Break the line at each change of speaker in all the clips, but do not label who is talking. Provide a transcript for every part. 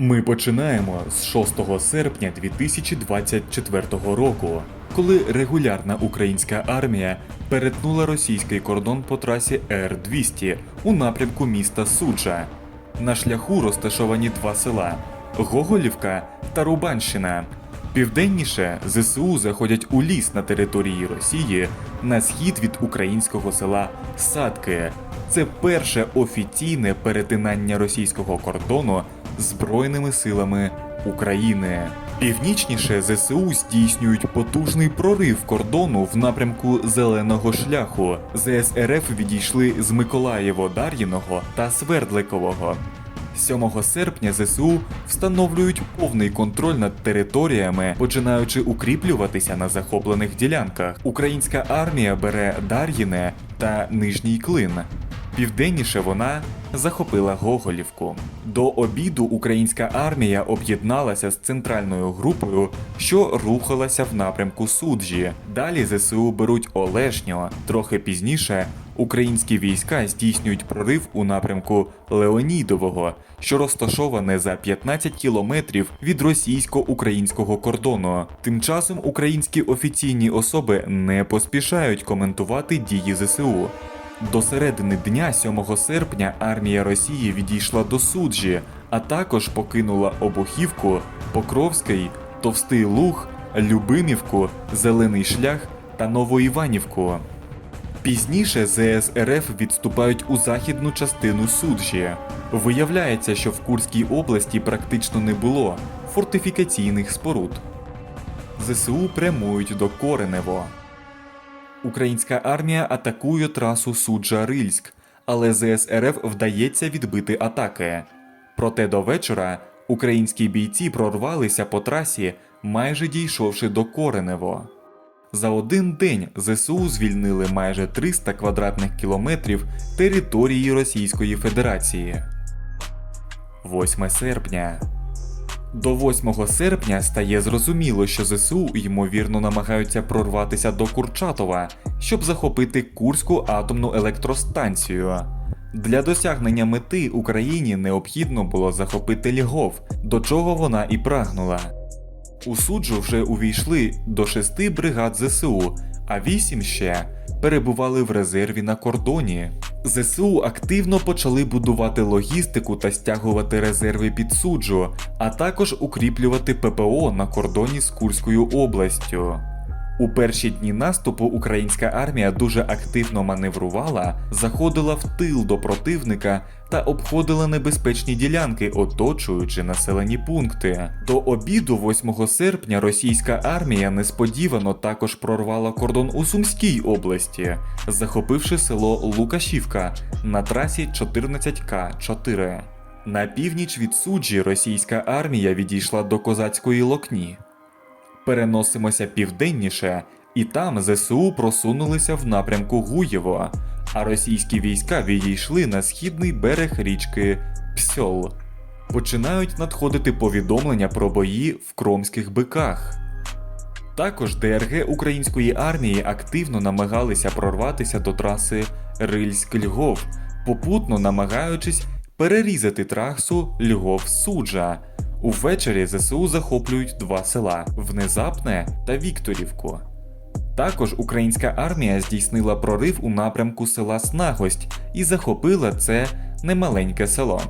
Ми починаємо з 6 серпня 2024 року, коли регулярна українська армія перетнула російський кордон по трасі Р-200 у напрямку міста Суджа. На шляху розташовані два села Гоголівка та Рубанщина. Південніше ЗСУ заходять у ліс на території Росії на схід від українського села Садки. Це перше офіційне перетинання російського кордону Збройними силами України. Північніше ЗСУ здійснюють потужний прорив кордону в напрямку зеленого шляху. ЗСРФ відійшли з Миколаєво-Дар'їного та Свердликового. 7 серпня ЗСУ встановлюють повний контроль над територіями, починаючи укріплюватися на захоплених ділянках. Українська армія бере Дар'їне та Нижній Клин. Південніше вона захопила Гоголівку. До обіду українська армія об'єдналася з центральною групою, що рухалася в напрямку Суджі. Далі ЗСУ беруть Олешньо. Трохи пізніше українські війська здійснюють прорив у напрямку Леонідового, що розташоване за 15 кілометрів від російсько-українського кордону. Тим часом українські офіційні особи не поспішають коментувати дії ЗСУ. До середини дня 7 серпня армія Росії відійшла до суджі, а також покинула Обухівку, Покровський, Товстий Луг, Любимівку, Зелений Шлях та Новоіванівку. Пізніше ЗСРФ відступають у західну частину суджі. Виявляється, що в Курській області практично не було фортифікаційних споруд. ЗСУ прямують до Коренево. Українська армія атакує трасу Суджа-Рильськ, але ЗСРФ вдається відбити атаки. Проте до вечора українські бійці прорвалися по трасі, майже дійшовши до Коренево. За один день ЗСУ звільнили майже 300 квадратних кілометрів території Російської Федерації. 8 серпня. До 8 серпня стає зрозуміло, що ЗСУ ймовірно намагаються прорватися до Курчатова, щоб захопити Курську атомну електростанцію. Для досягнення мети Україні необхідно було захопити Львов, до чого вона і прагнула. У суджу вже увійшли до шести бригад ЗСУ, а вісім ще перебували в резерві на кордоні. ЗСУ активно почали будувати логістику та стягувати резерви під суджу, а також укріплювати ППО на кордоні з Курською областю. У перші дні наступу українська армія дуже активно маневрувала, заходила в тил до противника та обходила небезпечні ділянки, оточуючи населені пункти. До обіду 8 серпня російська армія несподівано також прорвала кордон у Сумській області, захопивши село Лукашівка на трасі 14К4. На північ від суджі російська армія відійшла до козацької локні. Переносимося південніше, і там ЗСУ просунулися в напрямку Гуєво, а російські війська відійшли на східний берег річки Псьол. Починають надходити повідомлення про бої в кромських биках. Також ДРГ української армії активно намагалися прорватися до траси Рильськ-Львов, попутно намагаючись перерізати трасу Львов-Суджа. Увечері ЗСУ захоплюють два села Внезапне та Вікторівку. Також українська армія здійснила прорив у напрямку села Снагость і захопила це немаленьке село.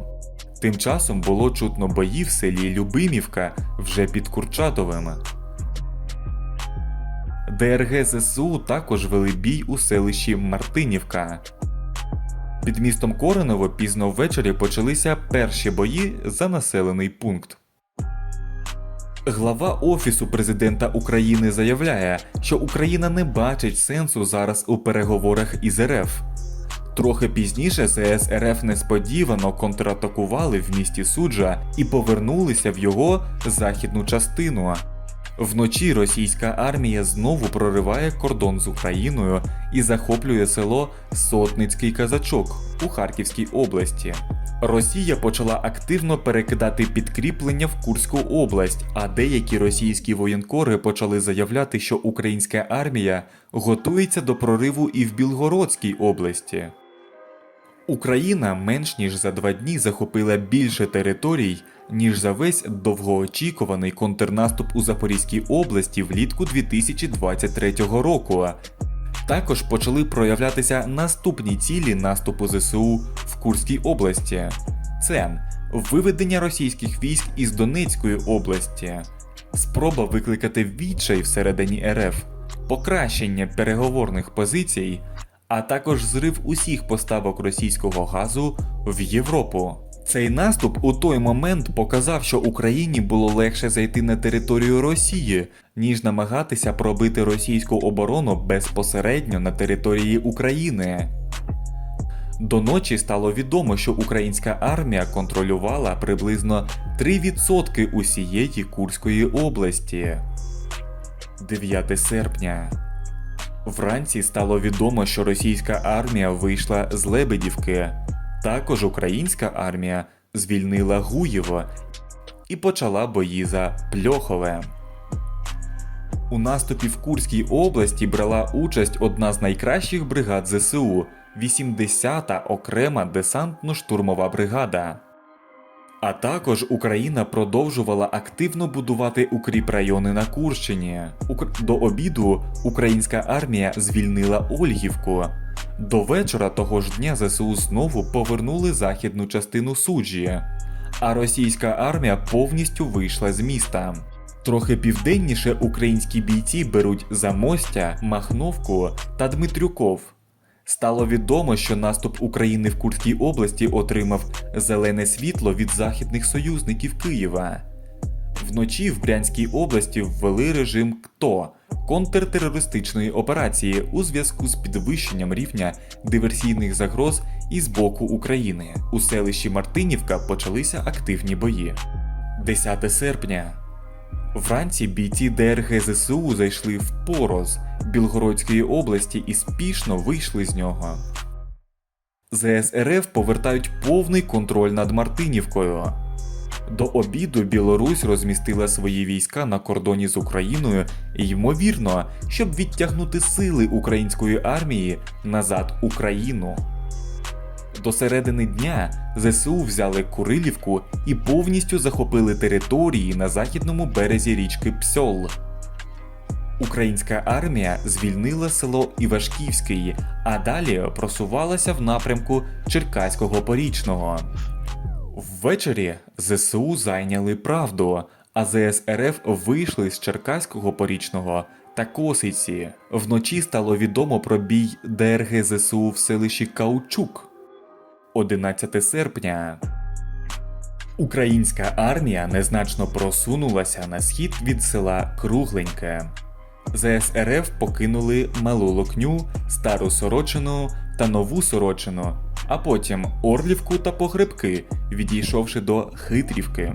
Тим часом було чутно бої в селі Любимівка вже під Курчатовим. ДРГ ЗСУ також вели бій у селищі Мартинівка. Під містом Кореново пізно ввечері почалися перші бої за населений пункт. Глава Офісу президента України заявляє, що Україна не бачить сенсу зараз у переговорах із РФ. Трохи пізніше ЗС РФ несподівано контратакували в місті Суджа і повернулися в його західну частину. Вночі російська армія знову прориває кордон з Україною і захоплює село Сотницький Казачок у Харківській області. Росія почала активно перекидати підкріплення в Курську область, а деякі російські воєнкори почали заявляти, що українська армія готується до прориву і в Білгородській області. Україна менш ніж за два дні захопила більше територій, ніж за весь довгоочікуваний контрнаступ у Запорізькій області влітку 2023 року. Також почали проявлятися наступні цілі наступу ЗСУ в Курській області: це виведення російських військ із Донецької області, спроба викликати відчай всередині РФ, покращення переговорних позицій, а також зрив усіх поставок російського газу в Європу. Цей наступ у той момент показав, що Україні було легше зайти на територію Росії, ніж намагатися пробити російську оборону безпосередньо на території України. До ночі стало відомо, що українська армія контролювала приблизно 3% усієї Курської області. 9 серпня. Вранці стало відомо, що російська армія вийшла з Лебедівки. Також українська армія звільнила Гуєво і почала бої за Пльохове. У наступі в Курській області брала участь одна з найкращих бригад ЗСУ 80-та окрема десантно-штурмова бригада. А також Україна продовжувала активно будувати укріп райони на Курщині. До обіду українська армія звільнила Ольгівку. До вечора того ж дня ЗСУ знову повернули західну частину суджі, а російська армія повністю вийшла з міста. Трохи південніше українські бійці беруть Замостя, Махновку та Дмитрюков. Стало відомо, що наступ України в Курській області отримав зелене світло від західних союзників Києва. Вночі в Брянській області ввели режим КТО контртерористичної операції у зв'язку з підвищенням рівня диверсійних загроз із боку України. У селищі Мартинівка почалися активні бої. 10 серпня. Вранці бійці ДРГ ЗСУ зайшли в Пороз Білгородської області і спішно вийшли з нього. ЗС РФ повертають повний контроль над Мартинівкою. До обіду Білорусь розмістила свої війська на кордоні з Україною, ймовірно, щоб відтягнути сили української армії назад Україну. До середини дня ЗСУ взяли Курилівку і повністю захопили території на західному березі річки Псьол. Українська армія звільнила село Івашківський, а далі просувалася в напрямку Черкаського Порічного. Ввечері ЗСУ зайняли правду, а ЗС вийшли з Черкаського Порічного та Косиці. Вночі стало відомо про бій ДРГ ЗСУ в селищі Каучук. 11 серпня. Українська армія незначно просунулася на схід від села Кругленьке. ЗС РФ покинули Малу Локню, Стару Сорочину та Нову Сорочину, а потім Орлівку та Погребки, відійшовши до Хитрівки.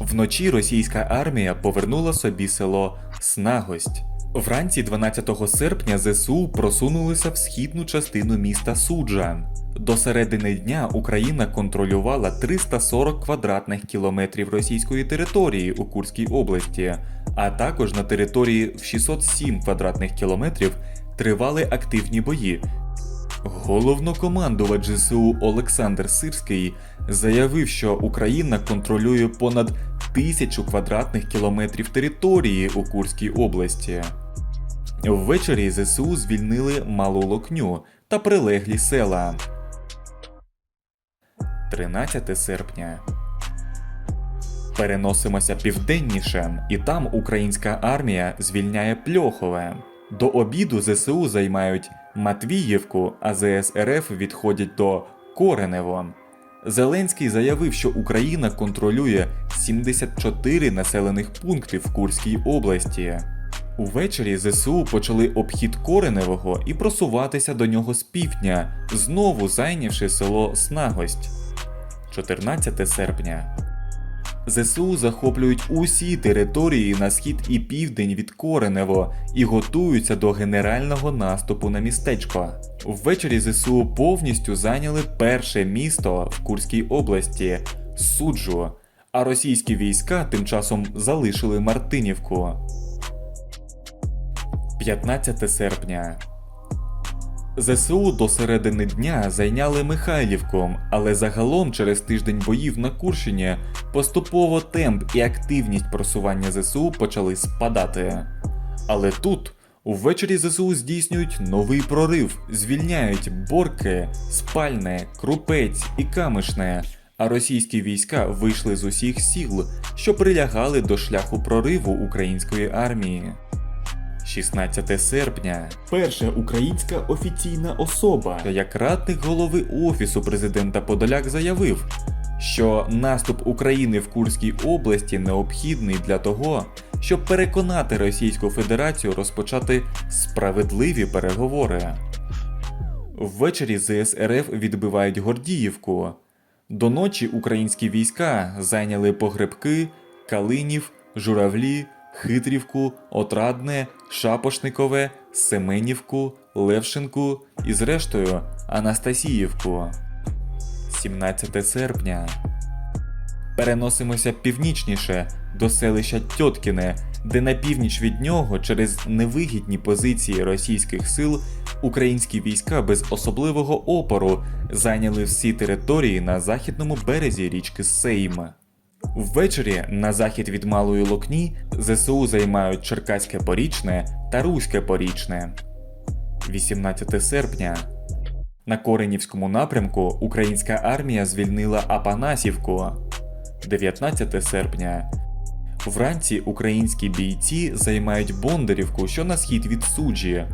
Вночі російська армія повернула собі село Снагость. Вранці 12 серпня ЗСУ просунулися в східну частину міста Суджа. До середини дня Україна контролювала 340 квадратних кілометрів російської території у Курській області, а також на території в 607 квадратних кілометрів тривали активні бої. Головнокомандувач ЗСУ Олександр Сирський заявив, що Україна контролює понад тисячу квадратних кілометрів території у Курській області. Ввечері ЗСУ звільнили Малу Локню та прилеглі села. 13 серпня. Переносимося південніше, і там українська армія звільняє Пльохове. До обіду ЗСУ займають Матвіївку, а ЗС РФ відходять до Коренево. Зеленський заявив, що Україна контролює 74 населених пункти в Курській області. Увечері ЗСУ почали обхід Кореневого і просуватися до нього з півдня, знову зайнявши село Снагость. 14 серпня. ЗСУ захоплюють усі території на схід і південь від Коренево і готуються до генерального наступу на містечко. Ввечері ЗСУ повністю зайняли перше місто в Курській області Суджу, а російські війська тим часом залишили Мартинівку. 15 серпня. ЗСУ до середини дня зайняли Михайлівку, але загалом через тиждень боїв на Курщині поступово темп і активність просування ЗСУ почали спадати. Але тут увечері ЗСУ здійснюють новий прорив, звільняють Борки, Спальне, Крупець і Камишне, а російські війська вийшли з усіх сіл, що прилягали до шляху прориву української армії. 16 серпня. Перша українська офіційна особа, як радник голови офісу президента Подоляк заявив, що наступ України в Курській області необхідний для того, щоб переконати Російську Федерацію розпочати справедливі переговори. Ввечері ЗС РФ відбивають Гордіївку. До ночі українські війська зайняли погребки, Калинів, Журавлі, Хитрівку, Отрадне, Шапошникове, Семенівку, Левшинку і, зрештою, Анастасіївку. 17 серпня. Переносимося північніше до селища Тьоткіне, де на північ від нього через невигідні позиції російських сил українські війська без особливого опору зайняли всі території на західному березі річки Сейм. Ввечері на захід від Малої Локні ЗСУ займають Черкаське Порічне та Руське Порічне. 18 серпня. На Коренівському напрямку українська армія звільнила Апанасівку. 19 серпня. Вранці українські бійці займають Бондарівку, що на схід від суджі.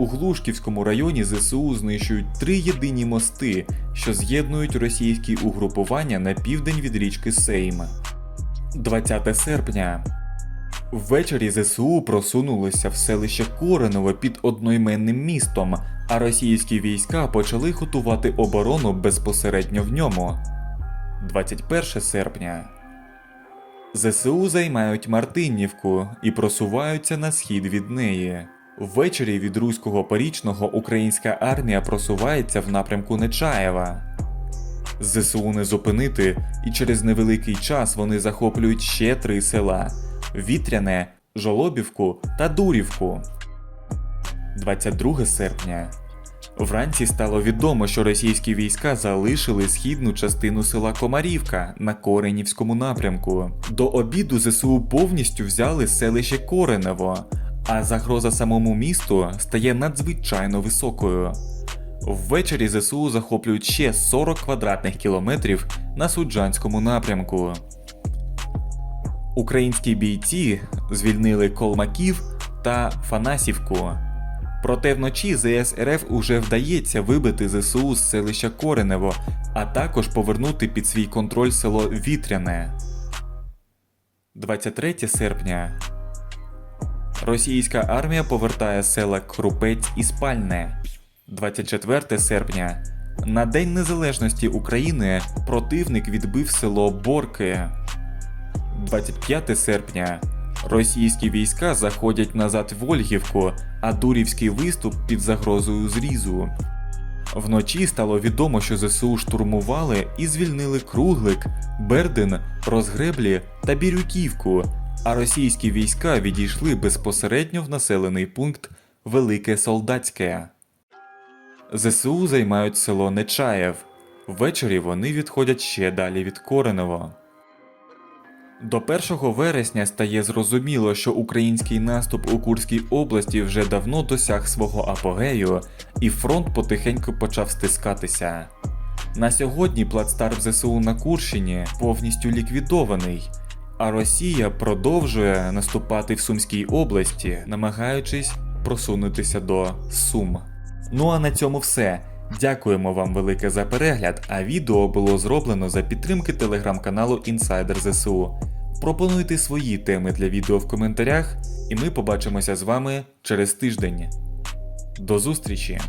У Глушківському районі ЗСУ знищують три єдині мости, що з'єднують російські угрупування на південь від річки Сейм. 20 серпня. Ввечері ЗСУ просунулися в селище Коренове під одноіменним містом, а російські війська почали готувати оборону безпосередньо в ньому. 21 серпня. ЗСУ займають Мартинівку і просуваються на схід від неї. Ввечері від Руського Порічного українська армія просувається в напрямку Нечаєва. ЗСУ не зупинити, і через невеликий час вони захоплюють ще три села: Вітряне, Жолобівку та Дурівку. 22 серпня. Вранці стало відомо, що російські війська залишили східну частину села Комарівка на Коренівському напрямку. До обіду ЗСУ повністю взяли селище Коренево, а загроза самому місту стає надзвичайно високою. Ввечері ЗСУ захоплюють ще 40 квадратних кілометрів на Суджанському напрямку. Українські бійці звільнили Колмаків та Фанасівку. Проте вночі ЗС РФ уже вдається вибити ЗСУ з селища Коренево, а також повернути під свій контроль село Вітряне. 23 серпня. Російська армія повертає села Крупець і Спальне. 24 серпня. На День Незалежності України противник відбив село Борки. 25 серпня. Російські війська заходять назад в Ольгівку, а Дурівський виступ під загрозою зрізу. Вночі стало відомо, що ЗСУ штурмували і звільнили Круглик, Бердин, Розгреблі та Бірюківку, а російські війська відійшли безпосередньо в населений пункт Велике Солдатське. ЗСУ займають село Нечаєв. Ввечері вони відходять ще далі від Коренево. До 1 вересня стає зрозуміло, що український наступ у Курській області вже давно досяг свого апогею, і фронт потихеньку почав стискатися. На сьогодні плацдарм ЗСУ на Курщині повністю ліквідований, а Росія продовжує наступати в Сумській області, намагаючись просунутися до Сум. Ну а на цьому все. Дякуємо вам велике за перегляд, а відео було зроблено за підтримки телеграм-каналу Інсайдер ЗСУ. Пропонуйте свої теми для відео в коментарях, і ми побачимося з вами через тиждень. До зустрічі!